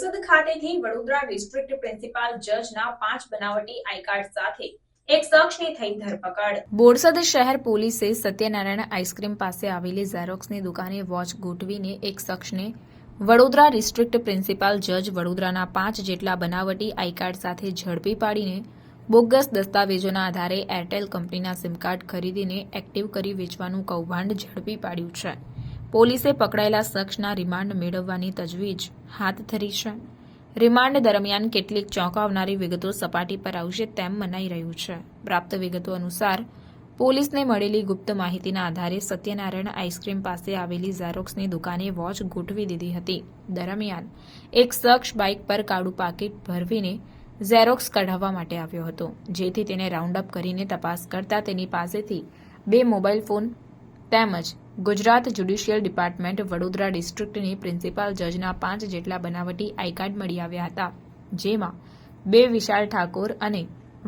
બોરસદ ખાતેથી Vadodara district principal જજના પાંચ બનાવટી આઈ સાથે બોરસદ શહેર પોલીસે સત્યનારાયણ આઈસ્ક્રીમ પાસે આવેલી ઝેરોક્સની દુકાને વોચ ગોઠવીને એક શખ્સને વડોદરા ડિસ્ટ્રિક્ટ પ્રિન્સિપાલ જજ વડોદરાના પાંચ જેટલા બનાવટી આઈ કાર્ડ સાથે ઝડપી પાડીને બોગસ દસ્તાવેજોના આધારે એરટેલ કંપનીના સિમ કાર્ડ ખરીદીને એક્ટિવ કરી વેચવાનું કૌભાંડ ઝડપી પાડ્યું છે. પોલીસે પકડાયેલા શખ્સના રિમાન્ડ મેળવવાની તજવીજ હાથ ધરી છે. રિમાન્ડ દરમિયાન કેટલીક ચોંકાવનારી વિગતો સપાટી પર આવશે તેમ મનાઈ રહ્યું છે. પ્રાપ્ત વિગતો અનુસાર, પોલીસને મળેલી ગુપ્ત માહિતીના આધારે સત્યનારાયણ આઈસ્ક્રીમ પાસે આવેલી ઝેરોક્સની દુકાને વોચ ગોઠવી દીધી હતી. દરમિયાન, એક શખ્સ બાઇક પર કાળું પાકીટ ભરવીને ઝેરોક્સ કઢાવવા માટે આવ્યો હતો. જેથી તેને રાઉન્ડ અપ કરીને તપાસ કરતા તેની પાસેથી બે મોબાઈલ ફોન તેમજ ગુજરાત જ્યુડિશિયલ ડિપાર્ટમેન્ટ વડોદરા ડિસ્ટ્રિક્ટની પ્રિન્સિપાલ જજના પાંચ જેટલા બનાવટી આઈ કાર્ડ મળી આવ્યા હતા, જેમાં બે વિશાલ ઠાકોર અને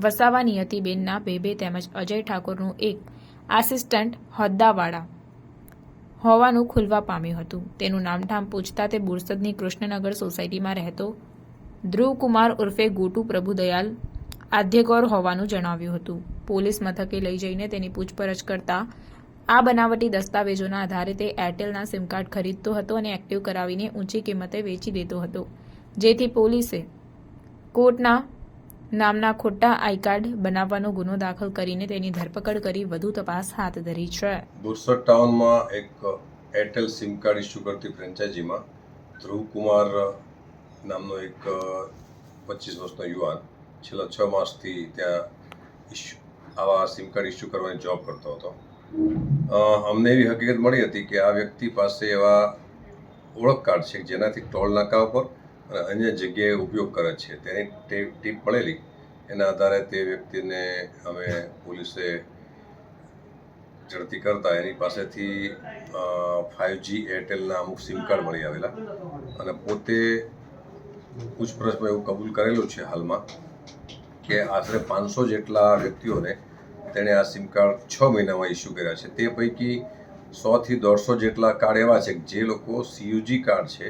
વસાવા નિયતિબેનના બે બે તેમજ અજય ઠાકોરનું એક આસિસ્ટન્ટ હોદ્દાવાળા હોવાનું ખુલવા પામ્યું હતું. તેનું નામઠામ પૂછતા તે બોરસદની કૃષ્ણનગર સોસાયટીમાં રહેતો ધ્રુવકુમાર ઉર્ફે ગોટુ પ્રભુદયાલ આદ્યગૌર હોવાનું જણાવ્યું હતું. પોલીસ મથકે લઈ જઈને તેની પૂછપરછ કરતા આ બનાવટી દસ્તાવેજોના આધારે તે એરટેલના સિમ કાર્ડ ખરીદતો હતો અને એક્ટિવ કરાવીને ઊંચી કિંમતે વેચી દેતો હતો. જેથી પોલીસે કોર્ટના નામના ખોટા આઈ કાર્ડ બનાવવાનો ગુનો દાખલ કરીને તેની ધરપકડ કરી વધુ તપાસ હાથ ધરી છે. બોરસદ ટાઉનમાં એક એરટેલ સિમ કાર્ડ ઇસ્યુ કરતી ફ્રેન્ચાઇઝીમાં ધ્રુવકુમાર નામનો એક પચીસ વર્ષનો યુવાન છેલ્લા છ માસથી ત્યાં આવા સિમ કાર્ડ ઇસ્યુ કરવાની જોબ કરતો હતો. અમને એવી હકીકત મળી હતી કે આ વ્યક્તિ પાસે એવા ઓળખ કાર્ડ છે જેનાથી ટોલ નાકા ઉપર અને અન્ય જગ્યાએ ઉપયોગ કરે છે. તેની ટીપ મળેલી. એના આધારે તે વ્યક્તિને અમે પોલીસે ઝડપી કરતા એની પાસેથી ફાઇવ જી એરટેલના અમુક સિમ કાર્ડ મળી આવેલા. અને પોતે પૂછપરછમાં એવું કબૂલ કરેલું છે હાલમાં કે આશરે પાંચસો જેટલા વ્યક્તિઓને તેણે આ સિમ કાર્ડ છ મહિનામાં ઇસ્યુ કર્યા છે. તે પૈકી સોથી દોઢસો જેટલા કાર્ડ એવા છે જે લોકો સીયુજી કાર્ડ છે,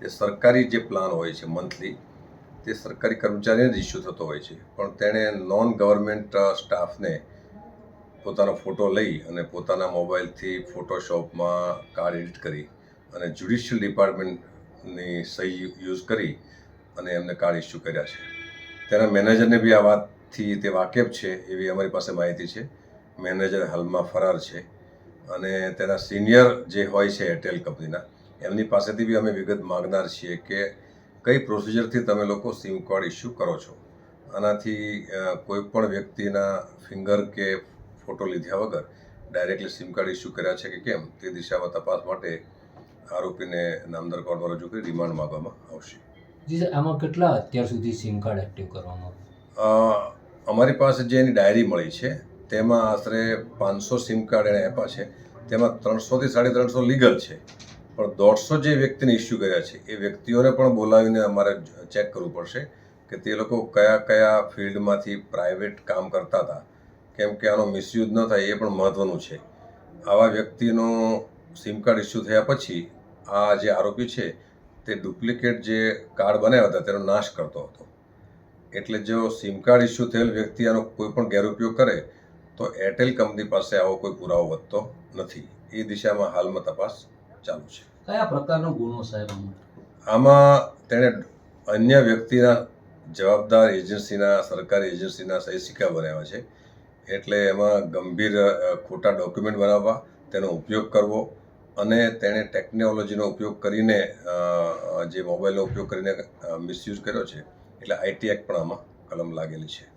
તે સરકારી જે પ્લાન હોય છે મંથલી તે સરકારી કર્મચારીને જ ઇસ્યુ થતો હોય છે. પણ તેણે નોન ગવર્મેન્ટ સ્ટાફને પોતાનો ફોટો લઈ અને પોતાના મોબાઈલથી ફોટોશોપમાં કાર્ડ એડિટ કરી અને જ્યુડિશિયલ ડિપાર્ટમેન્ટની સહી યુઝ કરી અને એમને કાર્ડ ઇસ્યુ કર્યા છે. તેના મેનેજરને બી આ વાતથી તે વાકેફ છે એવી અમારી પાસે માહિતી છે. મેનેજર હાલમાં ફરાર છે અને તેના સિનિયર જે હોય છે એરટેલ કંપનીના એમની પાસેથી બી અમે વિગત માગનાર છીએ કે કઈ પ્રોસિજરથી તમે લોકો સિમ કાર્ડ ઇસ્યુ કરો છો? આનાથી કોઈપણ કોઈ પણ વ્યક્તિના ફિંગર કે ફોટો લીધા વગર ડાયરેક્ટલી સિમ કાર્ડ ઇસ્યુ કર્યા છે કે કેમ તે દિશામાં તપાસ માટે આરોપીને નામદાર કોર્ટમાં રજૂ કરી રિમાન્ડ માંગવામાં આવશે. જી સર આમાં કેટલા અત્યાર સુધી સિમ કાર્ડ એક્ટિવ કરવામાં અ, અમારી પાસે જે એની ડાયરી મળી છે, તેમાં આશરે પાંચસો સિમ કાર્ડ એણે આપ્યા છે. તેમાં ત્રણસોથી સાડી ત્રણસો લીગલ છે. પણ દોઢસો જે વ્યક્તિને ઇસ્યુ કર્યા છે, એ વ્યક્તિઓને પણ બોલાવીને અમારે ચેક કરવું પડશે કે તે લોકો કયા કયા ફિલ્ડમાંથી પ્રાઇવેટ કામ કરતા હતા. કેમ કે આનો મિસયુઝ ન થાય એ પણ મહત્ત્વનું છે. આવા વ્યક્તિનો સિમ કાર્ડ ઇસ્યુ થયા પછી આ જે આરોપી છે, તે ડુપ્લિકેટ જે કાર્ડ બનાવ્યા હતા, તેનો નાશ કરતો હતો. એટલે જો સિમ કાર્ડ ઇસ્યુ થયેલ વ્યક્તિ આનો કોઈ પણ ગેરઉપયોગ કરે તો એરટેલ કંપની પાસે આવો કોઈ પુરાવો વધતો નથી. એ દિશામાં હાલમાં તપાસ ચાલુ છે. કયા પ્રકારનો ગુનો સાહેબ આમાં? તેણે અન્ય વ્યક્તિના જવાબદાર એજન્સીના સરકારી એજન્સીના સહી સિક્કા બનાવ્યા છે. એટલે એમાં ગંભીર ખોટા ડોક્યુમેન્ટ બનાવવા તેનો ઉપયોગ કરવો અને તેણે ટેકનોલોજીનો ઉપયોગ કરીને જે મોબાઈલનો ઉપયોગ કરીને મિસયુઝ કર્યો છે. એટલે આઈટી એક્ટ પણ આમાં કલમ લાગેલી છે.